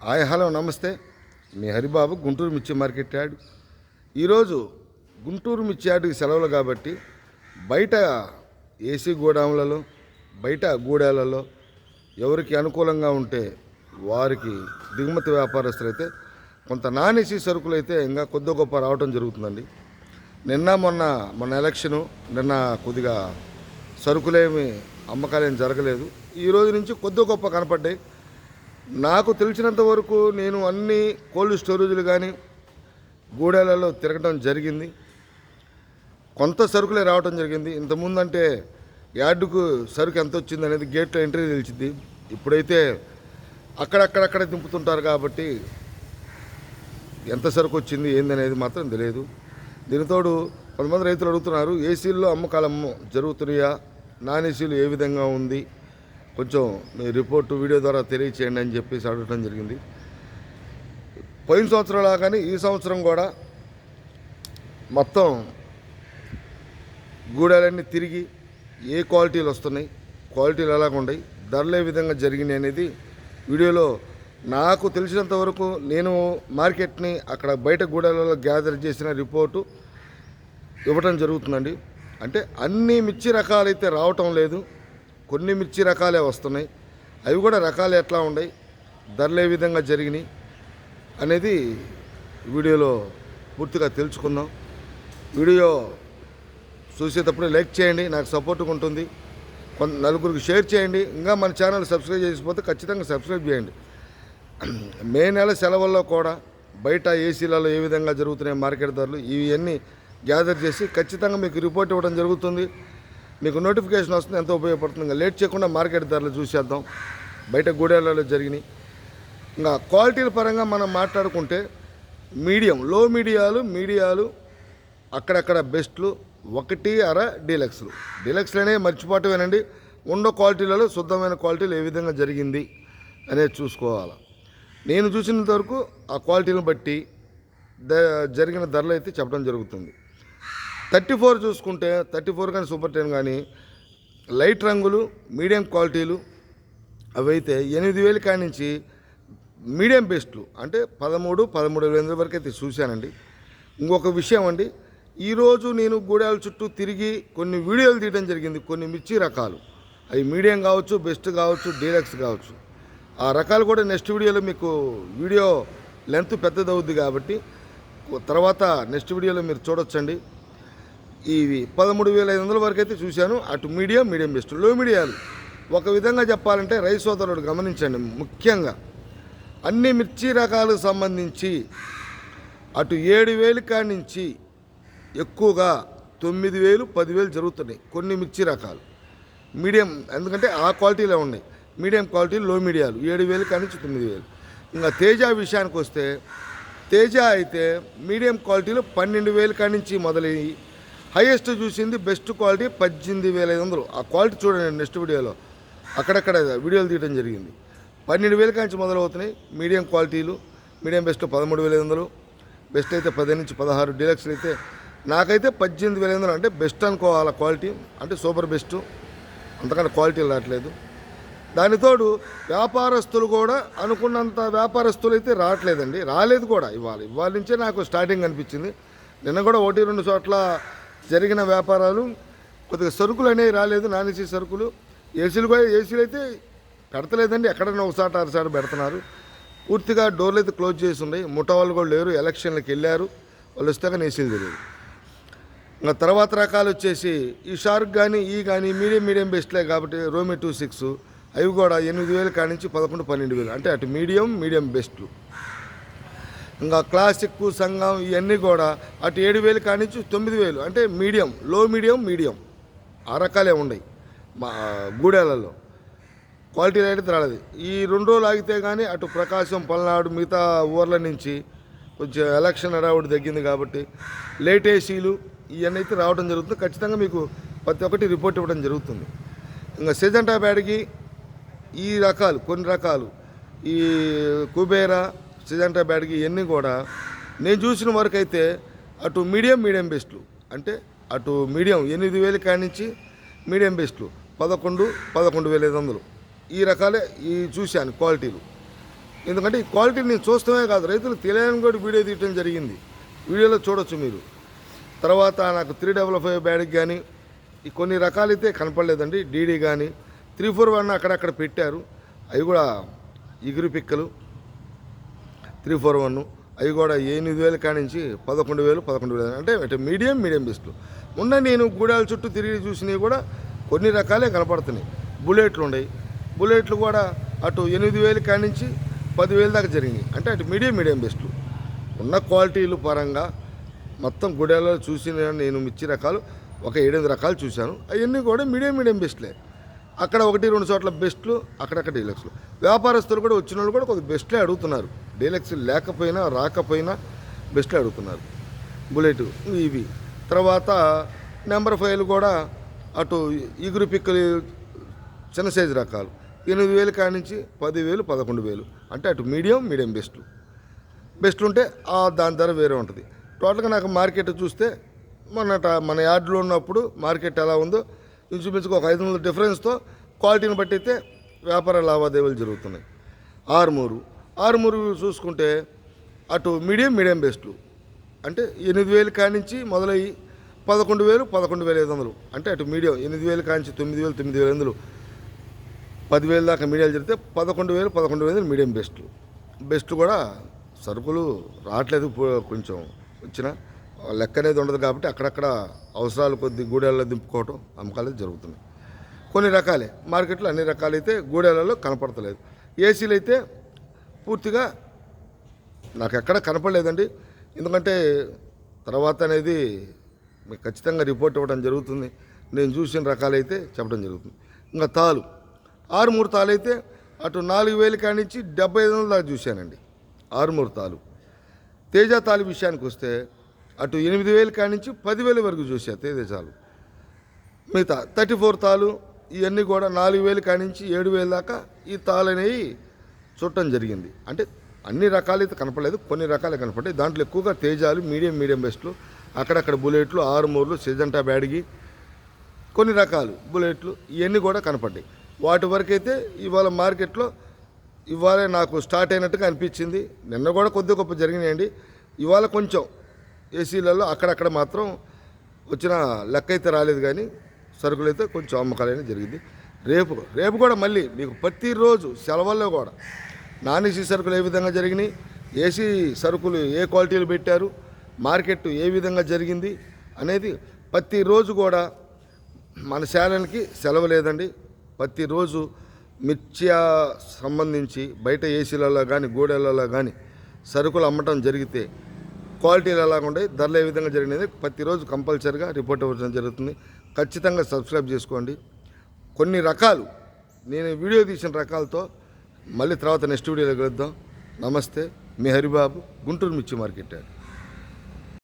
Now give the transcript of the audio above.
Hi hello నమస్తే. మీ హరిబాబు గుంటూరు మిర్చి market yard ఈరోజు గుంటూరు మిర్చి యార్డుకి సెలవులు కాబట్టి బయట ఏసీ గోడాములలో బయట గూడాలలో ఎవరికి అనుకూలంగా ఉంటే వారికి దిగుమతి వ్యాపారస్తులు అయితే కొంత నాన్ ఏసీ సరుకులు అయితే ఇంకా కొద్ది గొప్ప రావటం జరుగుతుందండి. నిన్న మొన్న మొన్న ఎలక్షను నిన్న కొద్దిగా సరుకులేమి అమ్మకాలేం జరగలేదు. ఈ రోజు నుంచి కొద్ది గొప్ప కనపడ్డాయి. నాకు తెలిసినంత వరకు నేను అన్ని కోల్డ్ స్టోరేజ్లు కానీ గూడెలలో తిరగడం జరిగింది. కొంత సరుకులే రావడం జరిగింది. ఇంతకుముందు అంటే యార్డుకు సరుకు ఎంత వచ్చింది అనేది గేట్లో ఎంట్రీ తెలిసింది ఇప్పుడైతే అక్కడక్కడక్కడ దింపుతుంటారు కాబట్టి ఎంత సరుకు వచ్చింది ఏందనేది మాత్రం తెలియదు. దీనితోడు కొంతమంది రైతులు అడుగుతున్నారు ఏసీల్లో అమ్మకాలమ్మ జరుగుతున్నాయా? నాన్ ఏసీలు ఏ విధంగా ఉంది? కొంచెం మీ రిపోర్టు వీడియో ద్వారా తెలియచేయండి అని చెప్పేసి అడగటం జరిగింది. పోయిన సంవత్సరంలా కానీ ఈ సంవత్సరం కూడా మొత్తం గూడాలన్నీ తిరిగి ఏ క్వాలిటీలు వస్తున్నాయి క్వాలిటీలు ఎలాగ ఉన్నాయి ధరలు ఏ విధంగా జరిగినాయి అనేది వీడియోలో నాకు తెలిసినంత వరకు నేను మార్కెట్ని అక్కడ బయట గూడాలలో గ్యాదర్ చేసిన రిపోర్టు ఇవ్వటం జరుగుతుందండి. అంటే అన్ని మిర్చి రకాలైతే రావటం లేదు. కొన్ని మిర్చి రకాలే వస్తున్నాయి. అవి కూడా రకాలు ఎట్లా ఉన్నాయి ధరలు ఏ విధంగా జరిగినాయి అనేది వీడియోలో పూర్తిగా తెలుసుకుందాం. వీడియో చూసేటప్పుడు లైక్ చేయండి నాకు సపోర్ట్గా ఉంటుంది. కొంత నలుగురికి షేర్ చేయండి. ఇంకా మన ఛానల్ సబ్స్క్రైబ్ చేసిపోతే ఖచ్చితంగా సబ్స్క్రైబ్ చేయండి. మే నెల సెలవుల్లో కూడా బయట ఏసీలలో ఏ విధంగా జరుగుతున్నాయి మార్కెట్ ధరలు ఇవన్నీ గ్యాదర్ చేసి ఖచ్చితంగా మీకు రిపోర్ట్ ఇవ్వడం జరుగుతుంది. మీకు నోటిఫికేషన్ వస్తుంది ఎంతో ఉపయోగపడుతుంది. లేట్ చేయకుండా మార్కెట్ ధరలు చూసేద్దాం. బయట గూడేళ్ళలో జరిగినాయి. ఇంకా క్వాలిటీల పరంగా మనం మాట్లాడుకుంటే మీడియం లో మీడియాలు మీడియాలు అక్కడక్కడ బెస్ట్లు ఒకటి అర డీలక్స్లు డీలక్స్లనే మర్చిపోవటమేనండి. ఉన్న క్వాలిటీలలో శుద్ధమైన క్వాలిటీలు ఏ విధంగా జరిగింది అనేది చూసుకోవాలి. నేను చూసినంత వరకు ఆ క్వాలిటీని బట్టి ద జరిగిన ధరలు అయితే చెప్పడం జరుగుతుంది. థర్టీ ఫోర్ చూసుకుంటే థర్టీ ఫోర్ కానీ సూపర్ టెన్ కానీ లైట్ రంగులు మీడియం క్వాలిటీలు అవైతే ఎనిమిది వేలు కాడి నుంచి మీడియం బెస్ట్లు. అంటే పదమూడు పదమూడు వేల వరకు అయితే చూశానండి. ఇంకొక విషయం అండి ఈరోజు నేను గూడాల చుట్టూ తిరిగి కొన్ని వీడియోలు తీయడం జరిగింది కొన్ని మిర్చి రకాలు. అవి మీడియం కావచ్చు బెస్ట్ కావచ్చు డీలక్స్ కావచ్చు. ఆ రకాలు కూడా నెక్స్ట్ వీడియోలో మీకు వీడియో లెంత్ పెద్దదవుద్ది కాబట్టి తర్వాత నెక్స్ట్ వీడియోలో మీరు చూడొచ్చండి. ఇవి పదమూడు వేల ఐదు వందల వరకు అయితే చూశాను. అటు మీడియం మీడియం బెస్ట్. లో మీడియాలు. ఒక విధంగా చెప్పాలంటే రైస్ సోదరుడు గమనించండి ముఖ్యంగా. అన్ని మిర్చి రకాలకు సంబంధించి అటు ఏడు వేలు కాడి నుంచి ఎక్కువగా తొమ్మిది వేలు పదివేలు జరుగుతున్నాయి కొన్ని మిర్చి రకాలు. మీడియం ఎందుకంటే ఆ క్వాలిటీలో ఉన్నాయి. మీడియం క్వాలిటీ లో మీడియాలు. ఏడు వేలు కాడి నుంచి తొమ్మిది వేలు. ఇంకా తేజ విషయానికి వస్తే తేజ అయితే మీడియం క్వాలిటీలో పన్నెండు వేలు కాడి నుంచి మొదలయ్యి హైయెస్ట్ చూసింది బెస్ట్ క్వాలిటీ పద్దెనిమిది వేల ఐదు వందలు. ఆ క్వాలిటీ చూడండి నెక్స్ట్ వీడియోలో. అక్కడక్కడ వీడియోలు తీయడం జరిగింది. పన్నెండు వేల కాంచి మొదలవుతున్నాయి. మీడియం క్వాలిటీలు మీడియం బెస్ట్ పదమూడు వేల ఐదు వందలు బెస్ట్ అయితే పదిహేను నుంచి పదహారు డీలక్స్లు అయితే నాకైతే పద్దెనిమిది వేల ఐదు వందలు అంటే బెస్ట్ అనుకోవాలి క్వాలిటీ. అంటే సూపర్ బెస్ట్. అంతకన్నా క్వాలిటీ రావట్లేదు. దానితోడు వ్యాపారస్తులు కూడా అనుకున్నంత వ్యాపారస్తులు అయితే రావట్లేదండి. రాలేదు కూడా. ఇవాళ ఇవాళ నుంచే నాకు స్టార్టింగ్ అనిపించింది. నిన్న కూడా ఒకటి రెండు చోట్ల జరిగిన వ్యాపారాలు కొద్దిగా సరుకులు అనేవి రాలేదు నాన్ ఏసీ సరుకులు. ఏసీలు కూడా ఏసీలు అయితే పెడతలేదండి. ఎక్కడైనా ఒకసారి అరసారి పెడుతున్నారు. పూర్తిగా డోర్లు అయితే క్లోజ్ చేసి ఉన్నాయి. ముఠా వాళ్ళు కూడా లేరు. ఎలక్షన్లకు వెళ్ళారు. వాళ్ళు వస్తే కానీ ఏసీలు తెలియదు ఇంకా తర్వాత రకాలు వచ్చేసి ఈ షార్క్ కానీ ఈ కానీ మీడియం మీడియం బెస్ట్లే కాబట్టి రోమి టూ సిక్స్ అవి కూడా ఎనిమిది వేలు కాడి నుంచి పదకొండు పన్నెండు వేలు. అంటే అటు మీడియం మీడియం బెస్ట్లు. ఇంకా క్లాసిక్ సంఘం ఇవన్నీ కూడా అటు ఏడు వేలు కానించి తొమ్మిది వేలు. అంటే మీడియం లో మీడియం మీడియం ఆ రకాలే ఉన్నాయి మా గూడెలలో క్వాలిటీ అయితే రాలేదు. ఈ రెండు రోజులు ఆగితే కానీ అటు ప్రకాశం పల్నాడు మిగతా ఊర్ల నుంచి కొంచెం ఎలక్షన్ హడావుడి తగ్గింది కాబట్టి లేట్ ఏసీలు ఇవన్నీ అయితే రావడం జరుగుతుంది. ఖచ్చితంగా మీకు ప్రతి ఒక్కటి రిపోర్ట్ ఇవ్వడం జరుగుతుంది. ఇంకా సెజెంటా బ్యాడ్కి ఈ రకాలు కొన్ని రకాలు. ఈ కుబేరా సిజంటా బ్యాడ్కి ఇవన్నీ కూడా నేను చూసిన వరకు అయితే అటు మీడియం మీడియం బెస్ట్లు. అంటే అటు మీడియం ఎనిమిది వేలు కానించి మీడియం బెస్ట్లు. పదకొండు పదకొండు వేల ఐదు వందలు. ఈ రకాలే ఈ చూశాను క్వాలిటీలు. ఎందుకంటే ఈ క్వాలిటీ నేను చూస్తామే కాదు రైతులు తెలియని కూడా వీడియో తీయటం జరిగింది. వీడియోలో చూడొచ్చు మీరు. తర్వాత నాకు త్రీ డబల్ ఫైవ్ బ్యాడ్కి కానీ ఈ కొన్ని రకాలైతే కనపడలేదండి. డీడీ కానీ త్రీ ఫోర్ వన్ అక్కడక్కడ పెట్టారు. అవి కూడా ఇగురు పిక్కలు. Three four one. అవి కూడా ఎనిమిది వేలు కానించి పదకొండు వేలు పదకొండు వేలు. అంటే అంటే మీడియం మీడియం బెస్ట్లు. ఉన్న నేను గూడాల చుట్టూ తిరిగి చూసినవి కూడా కొన్ని రకాలే కనపడుతున్నాయి. బుల్లెట్లు ఉన్నాయి బుల్లెట్లు కూడా అటు ఎనిమిది వేలు కానించి పదివేలు దాకా జరిగినాయి. అంటే అటు మీడియం మీడియం బెస్ట్లు. ఉన్న క్వాలిటీలు పరంగా మొత్తం గుడాలలో చూసిన నేను మిర్చి రకాలు ఒక ఏడెనిమిది రకాలు చూశాను. అవన్నీ కూడా మీడియం మీడియం బెస్ట్లే. అక్కడ ఒకటి రెండు చోట్ల బెస్ట్లు అక్కడక్కడ డీలక్స్లు. వ్యాపారస్తులు కూడా వచ్చిన వాళ్ళు కూడా కొద్దిగా బెస్ట్లే అడుగుతున్నారు. డీలక్స్ లేకపోయినా రాకపోయినా బెస్ట్లో అడుగుతున్నారు బుల్లెట్ ఇవి. తర్వాత నెంబర్ ఫైవ్లు కూడా అటు ఈగురు పిక్కలు చిన్న సైజు రకాలు. ఎనిమిది వేలు కానించి పదివేలు పదకొండు వేలు. అంటే అటు మీడియం మీడియం బెస్ట్లు బెస్ట్. ఉంటే ఆ దాని ధర వేరే ఉంటుంది. టోటల్గా నాకు మార్కెట్ చూస్తే మన మన యార్డ్లో ఉన్నప్పుడు మార్కెట్ ఎలా ఉందో ఇంచుమించుకు ఒక ఐదు వందల డిఫరెన్స్తో క్వాలిటీని బట్టి అయితే వ్యాపార లావాదేవీలు జరుగుతున్నాయి. ఆరుమూరు. ఆరుమూరు చూసుకుంటే అటు మీడియం మీడియం బెస్ట్లు అంటే ఎనిమిది వేలు కానించి మొదలయ్యి పదకొండు వేలు పదకొండు వేల ఐదు వందలు. అంటే అటు మీడియం ఎనిమిది వేలు కానించి తొమ్మిది వేలు తొమ్మిది వేల వందలు. పదివేల దాకా మీడియాలు జరిగితే పదకొండు వేలు పదకొండు వేలు మీడియం బెస్ట్ బెస్ట్ కూడా సరుకులు రావట్లేదు కొంచెం వచ్చిన. లెక్క అనేది ఉండదు కాబట్టి అక్కడక్కడ అవసరాలు కొద్ది గూడెలలో దింపుకోవటం అమ్మకాలు జరుగుతున్నాయి. కొన్ని రకాలే. మార్కెట్లో అన్ని రకాలైతే గూడెలలో కనపడతలేదు. ఏసీలు అయితే పూర్తిగా నాకు ఎక్కడ కనపడలేదండి. ఎందుకంటే తర్వాత అనేది మీకు ఖచ్చితంగా రిపోర్ట్ ఇవ్వడం జరుగుతుంది. నేను చూసిన రకాలైతే చెప్పడం జరుగుతుంది. ఇంకా తాలు. ఆరుమూరు తాలు అయితే అటు నాలుగు వేలు కానించి డెబ్బై ఐదు వందల దాకా చూశానండి. ఆరుమూరు తాలు. తేజ తాలు విషయానికి వస్తే అటు ఎనిమిది వేలు కానించి పదివేల వరకు చూసా తేజాలు మిగతా థర్టీ ఫోర్ తాలు ఇవన్నీ కూడా నాలుగు వేలు కానించి ఏడు వేలు దాకా ఈ తాలు అనేవి చూడటం జరిగింది. అంటే అన్ని రకాలైతే కనపడలేదు కొన్ని రకాలే కనపడ్డాయి దాంట్లో ఎక్కువగా తేజాలు మీడియం మీడియం బెస్ట్లు అక్కడక్కడ బుల్లెట్లు ఆరుమూర్లు సిజంటా బ్యాడ్గి కొన్ని రకాలు బుల్లెట్లు ఇవన్నీ కూడా కనపడ్డాయి. వాటి వరకైతే ఇవాళ మార్కెట్లో ఇవాళ నాకు స్టార్ట్ అయినట్టుగా అనిపించింది. నిన్న కూడా కొద్ది గొప్ప జరిగినాయండి. ఇవాళ కొంచెం ఏసీలలో అక్కడక్కడ మాత్రం వచ్చిన లెక్క అయితే రాలేదు కానీ సరుకులు అయితే కొంచెం అమ్మకాలైన జరిగింది. రేపు రేపు కూడా మళ్ళీ మీకు ప్రతిరోజు సెలవుల్లో కూడా నాన్ ఏసీ సరుకులు ఏ విధంగా జరిగినాయి ఏసీ సరుకులు ఏ క్వాలిటీలు పెట్టారు మార్కెట్ ఏ విధంగా జరిగింది అనేది ప్రతిరోజు కూడా మన శాలకి సెలవు లేదండి. ప్రతిరోజు మిర్చియా సంబంధించి బయట ఏసీలలో కానీ గూడెలలో కానీ సరుకులు అమ్మటం జరిగితే క్వాలిటీలు ఎలాగ ఉంటాయి ధరలు ఏ విధంగా జరిగినది ప్రతిరోజు కంపల్సరీగా రిపోర్ట్ ఇవ్వడం జరుగుతుంది. ఖచ్చితంగా సబ్స్క్రైబ్ చేసుకోండి. కొన్ని రకాలు. నేను వీడియో తీసిన రకాలతో మళ్ళీ తర్వాత నెక్స్ట్ వీడియోలో కలుద్దాం. నమస్తే మీ హరిబాబు గుంటూరు మిర్చి మార్కెట్